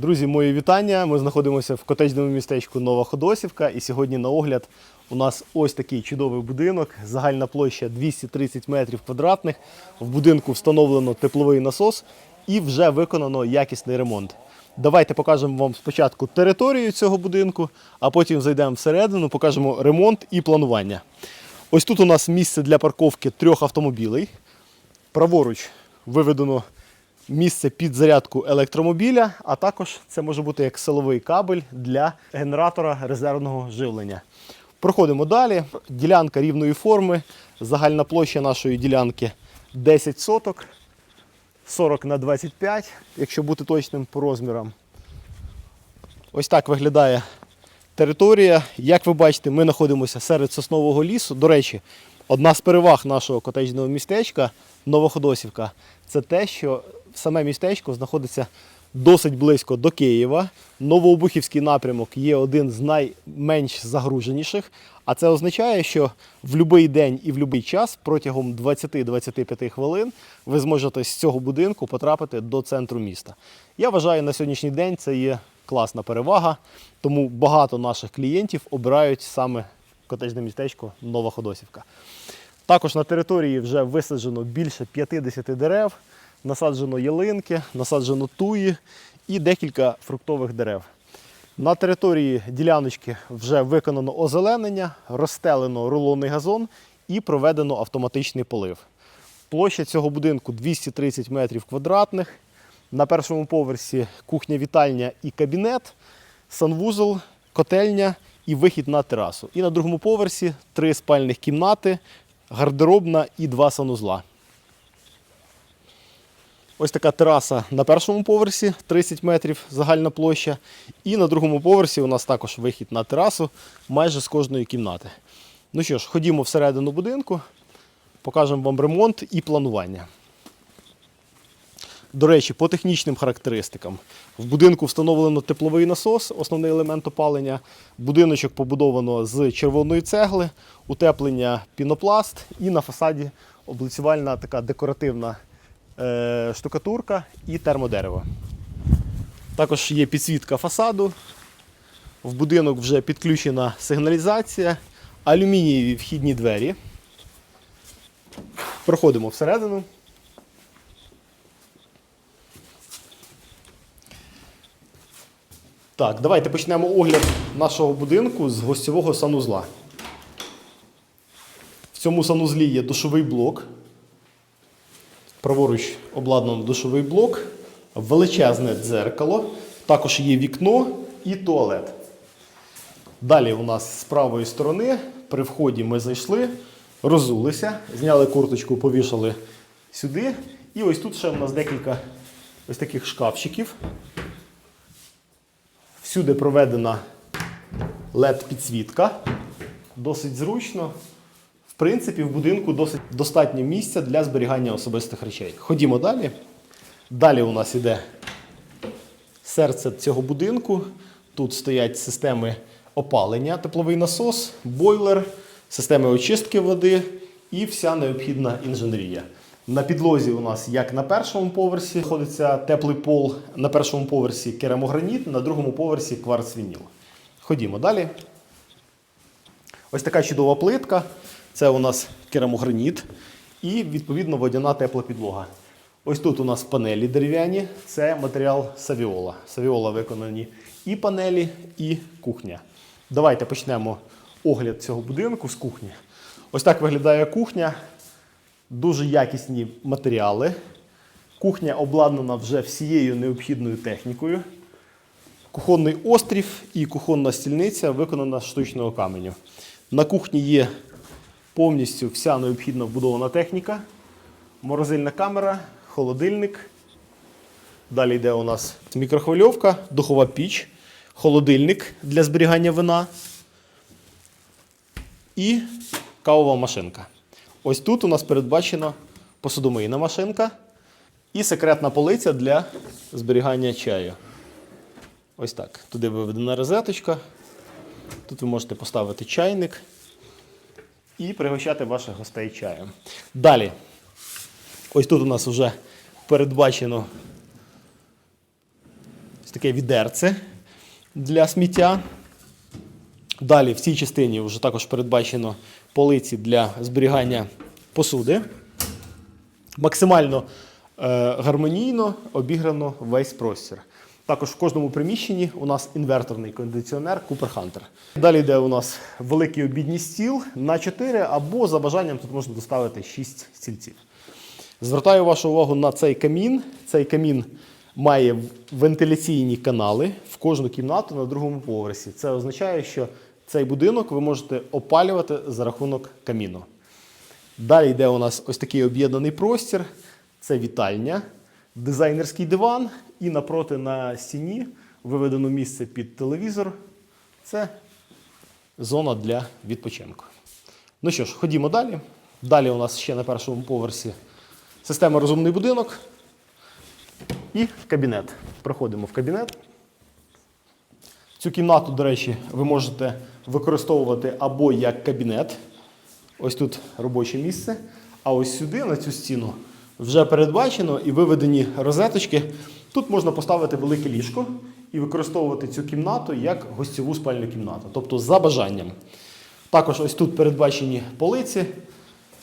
Друзі, мої вітання. Ми знаходимося в котеджному містечку Нова Ходосівка. І сьогодні на огляд у нас ось такий чудовий будинок. Загальна площа 230 метрів квадратних. В будинку встановлено тепловий насос і вже виконано якісний ремонт. Давайте покажемо вам спочатку територію цього будинку, а потім зайдемо всередину, покажемо ремонт і планування. Ось тут у нас місце для парковки трьох автомобілей. Праворуч виведено місце під зарядку електромобіля, а також це може бути як силовий кабель для генератора резервного живлення. Проходимо далі. Ділянка рівної форми. Загальна площа нашої ділянки 10 соток, 40 на 25, якщо бути точним по розмірам. Ось так виглядає територія. Як ви бачите, ми знаходимося серед соснового лісу. До речі, одна з переваг нашого котеджного містечка Новоходосівка це те, що саме містечко знаходиться досить близько до Києва. Новообухівський напрямок є один з найменш загруженіших. А це означає, що в будь-який день і в будь-який час протягом 20-25 хвилин ви зможете з цього будинку потрапити до центру міста. Я вважаю, на сьогоднішній день це є класна перевага, тому багато наших клієнтів обирають саме котеджне містечко Нова Ходосівка. Також на території вже висаджено більше 50 дерев, насаджено ялинки, насаджено туї і декілька фруктових дерев. На території діляночки вже виконано озеленення, розстелено рулонний газон і проведено автоматичний полив. Площа цього будинку 230 метрів квадратних. На першому поверсі кухня-вітальня і кабінет, санвузол, котельня і вихід на терасу. І на другому поверсі три спальних кімнати, гардеробна і два санузла. Ось така тераса на першому поверсі 30 метрів загальна площа. І на другому поверсі у нас також вихід на терасу майже з кожної кімнати. Ну що ж, ходімо всередину будинку, покажемо вам ремонт і планування. До речі, по технічним характеристикам. В будинку встановлено тепловий насос, основний елемент опалення. Будиночок побудовано з червоної цегли, утеплення пінопласт і на фасаді облицювальна така декоративна е, штукатурка і термодерево. Також є підсвітка фасаду. В будинок вже підключена сигналізація, алюмінієві вхідні двері. Проходимо всередину. Так, давайте почнемо огляд нашого будинку з гостьового санузла. В цьому санузлі є душовий блок. Праворуч обладнано душовий блок, величезне дзеркало, також є вікно і туалет. Далі у нас з правої сторони при вході ми зайшли, розулися, зняли курточку, повішали сюди. І ось тут ще у нас декілька ось таких шкафчиків. Всюди проведена LED-підсвітка. Досить зручно. В принципі, в будинку досить достатньо місця для зберігання особистих речей. Ходімо далі. Далі у нас іде серце цього будинку. Тут стоять системи опалення, тепловий насос, бойлер, системи очистки води і вся необхідна інженерія. На підлозі у нас, як на першому поверсі, знаходиться теплий пол, на першому поверсі керамограніт, на другому поверсі кварцвініл. Ходімо далі. Ось така чудова плитка. Це у нас керамограніт і, відповідно, водяна тепла підлога. Ось тут у нас панелі дерев'яні, це матеріал Савіола. Савіола виконані і панелі, і кухня. Давайте почнемо огляд цього будинку з кухні. Ось так виглядає кухня. Дуже якісні матеріали. Кухня обладнана вже всією необхідною технікою. Кухонний острів і кухонна стільниця виконана з штучного каменю. На кухні є повністю вся необхідна вбудована техніка, морозильна камера, холодильник. Далі йде у нас мікрохвильовка, духова піч, холодильник для зберігання вина і кавова машинка. Ось тут у нас передбачена посудомийна машинка і секретна полиця для зберігання чаю. Ось так. Туди виведена розеточка. Тут ви можете поставити чайник і пригощати ваших гостей чаєм. Далі. Ось тут у нас вже передбачено ось таке відерце для сміття. Далі в цій частині вже також передбачено полиці для зберігання посуди. Максимально е, гармонійно обіграно весь простір. Також в кожному приміщенні у нас інверторний кондиціонер Cooper Hunter. Далі йде у нас великий обідній стіл на 4 або за бажанням тут можна доставити 6 стільців. Звертаю вашу увагу на цей камін. Цей камін має вентиляційні канали в кожну кімнату на другому поверсі. Це означає, що цей будинок ви можете опалювати за рахунок каміну. Далі йде у нас ось такий об'єднаний простір. Це вітальня, дизайнерський диван, і напроти на стіні виведено місце під телевізор. Це зона для відпочинку. Ну що ж, ходімо далі. Далі у нас ще на першому поверсі система розумний будинок і кабінет. Проходимо в кабінет. Цю кімнату, до речі, ви можете використовувати або як кабінет. Ось тут робоче місце. А ось сюди, на цю стіну, вже передбачено і виведені розеточки. Тут можна поставити велике ліжко і використовувати цю кімнату як гостьову спальню кімнату, тобто за бажанням. Також ось тут передбачені полиці.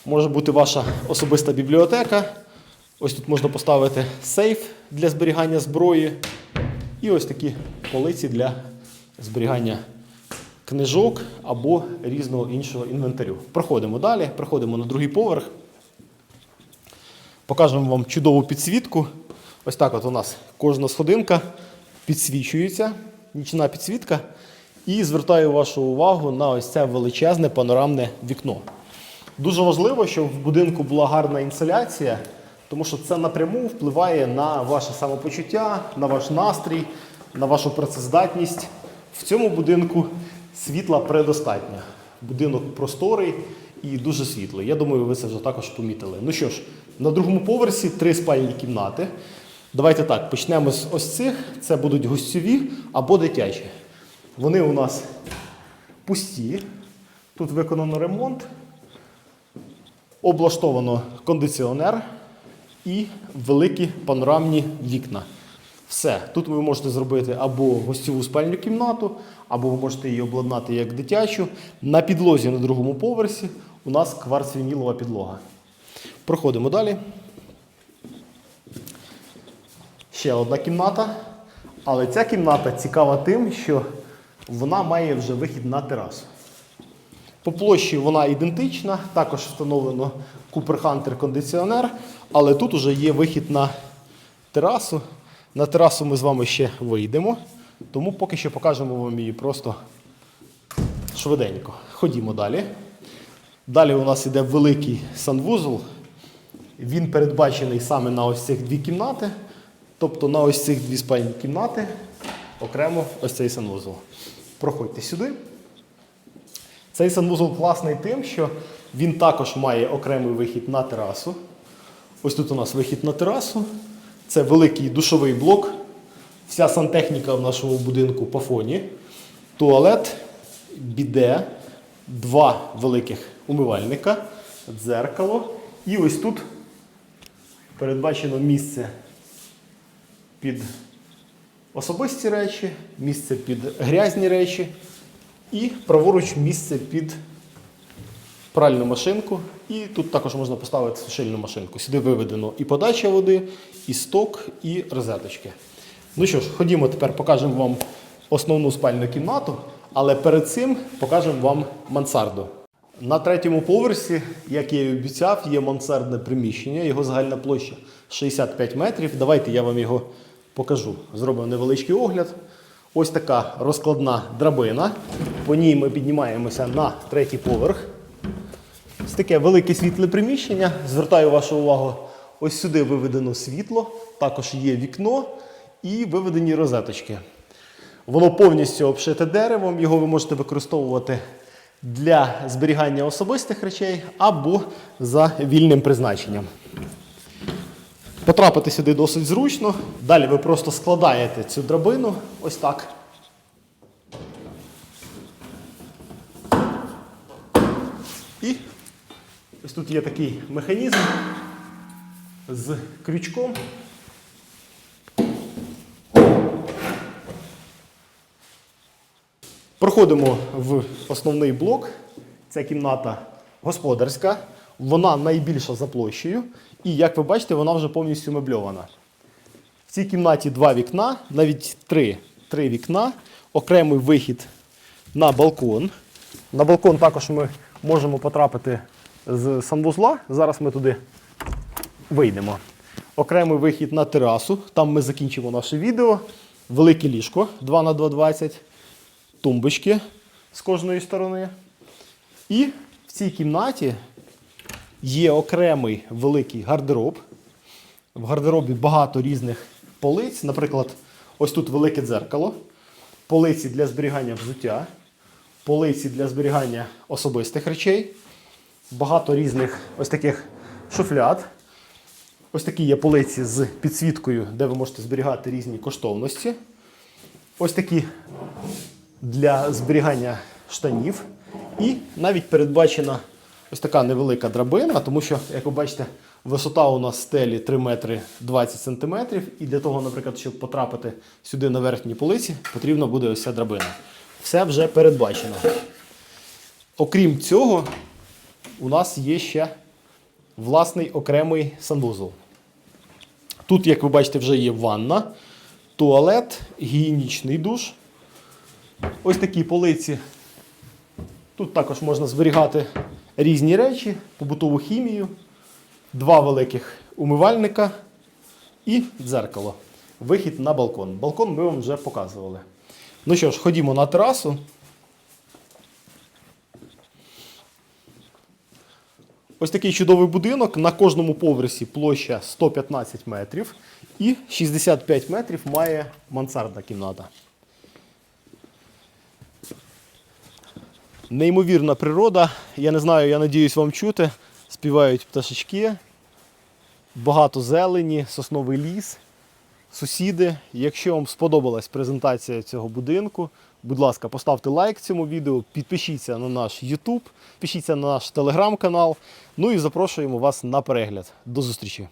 Може бути ваша особиста бібліотека. Ось тут можна поставити сейф для зберігання зброї. І ось такі полиці для зберігання книжок або різного іншого інвентарю. Проходимо далі, проходимо на другий поверх. Покажемо вам чудову підсвітку. Ось так от у нас кожна сходинка підсвічується, нічна підсвітка. І звертаю вашу увагу на ось це величезне панорамне вікно. Дуже важливо, щоб в будинку була гарна інсоляція, тому що це напряму впливає на ваше самопочуття, на ваш настрій, на вашу працездатність. В цьому будинку світла предостатньо. Будинок просторий і дуже світлий. Я думаю, ви це вже також помітили. Ну що ж, на другому поверсі три спальні кімнати. Давайте так, почнемо з ось цих. Це будуть гостьові або дитячі. Вони у нас пусті. Тут виконано ремонт, облаштовано кондиціонер і великі панорамні вікна. Все. Тут ви можете зробити або гостьову спальню кімнату, або ви можете її обладнати як дитячу. На підлозі на другому поверсі у нас кварцвінілова підлога. Проходимо далі. Ще одна кімната. Але ця кімната цікава тим, що вона має вже вихід на терасу. По площі вона ідентична, також встановлено Cooper Hunter кондиціонер, але тут вже є вихід на терасу. На терасу ми з вами ще вийдемо, тому поки що покажемо вам її просто швиденько. Ходімо далі. Далі у нас іде великий санвузол. Він передбачений саме на ось цих дві кімнати. Тобто на ось цих дві спальні кімнати окремо ось цей санвузол. Проходьте сюди. Цей санвузол класний тим, що він також має окремий вихід на терасу. Ось тут у нас вихід на терасу. Це великий душовий блок. Вся сантехніка в нашому будинку по фоні. Туалет, біде, два великих умивальника, дзеркало. І ось тут передбачено місце під особисті речі, місце під грязні речі і праворуч місце під пральну машинку. І тут також можна поставити сушильну машинку. Сюди виведено і подача води, і сток, і розеточки. Ну що ж, ходімо тепер покажемо вам основну спальну кімнату, але перед цим покажемо вам мансарду. На третьому поверсі, як я і обіцяв, є мансардне приміщення. Його загальна площа 65 метрів. Давайте я вам його покажу. Зробимо невеличкий огляд. Ось така розкладна драбина. По ній ми піднімаємося на третій поверх. Ось таке велике світле приміщення. Звертаю вашу увагу, ось сюди виведено світло, також є вікно і виведені розеточки. Воно повністю обшите деревом, його ви можете використовувати для зберігання особистих речей або за вільним призначенням. Потрапити сюди досить зручно. Далі ви просто складаєте цю драбину ось так. І ось тут є такий механізм з крючком. Проходимо в основний блок. Ця кімната господарська, вона найбільша за площею. І як ви бачите, вона вже повністю мебльована. В цій кімнаті два вікна, навіть три, три вікна, окремий вихід на балкон. На балкон також ми можемо потрапити з санвузла. Зараз ми туди вийдемо. Окремий вихід на терасу. Там ми закінчимо наше відео. Велике ліжко 2 на 2,20, тумбочки з кожної сторони. І в цій кімнаті є окремий великий гардероб. В гардеробі багато різних полиць. Наприклад, ось тут велике дзеркало, полиці для зберігання взуття, полиці для зберігання особистих речей, багато різних ось таких шуфляд. Ось такі є полиці з підсвіткою, де ви можете зберігати різні коштовності. Ось такі для зберігання штанів. І навіть передбачена ось така невелика драбина, тому що, як ви бачите, висота у нас стелі 3 метри 20 сантиметрів. І для того, наприклад, щоб потрапити сюди на верхній полиці, потрібна буде ось ця драбина. Все вже передбачено. Окрім цього, у нас є ще власний окремий санвузол. Тут, як ви бачите, вже є ванна, туалет, гігієнічний душ. Ось такі полиці. Тут також можна зберігати різні речі, побутову хімію, два великих умивальника і дзеркало. Вихід на балкон. Балкон ми вам вже показували. Ну що ж, ходімо на терасу. Ось такий чудовий будинок. На кожному поверсі площа 115 метрів і 65 метрів має мансардна кімната. Неймовірна природа. Я не знаю, я надіюсь вам чути. Співають пташечки, багато зелені, сосновий ліс, сусіди. Якщо вам сподобалась презентація цього будинку, будь ласка, поставте лайк цьому відео, підпишіться на наш YouTube, підпишіться на наш телеграм-канал. Ну і запрошуємо вас на перегляд. До зустрічі!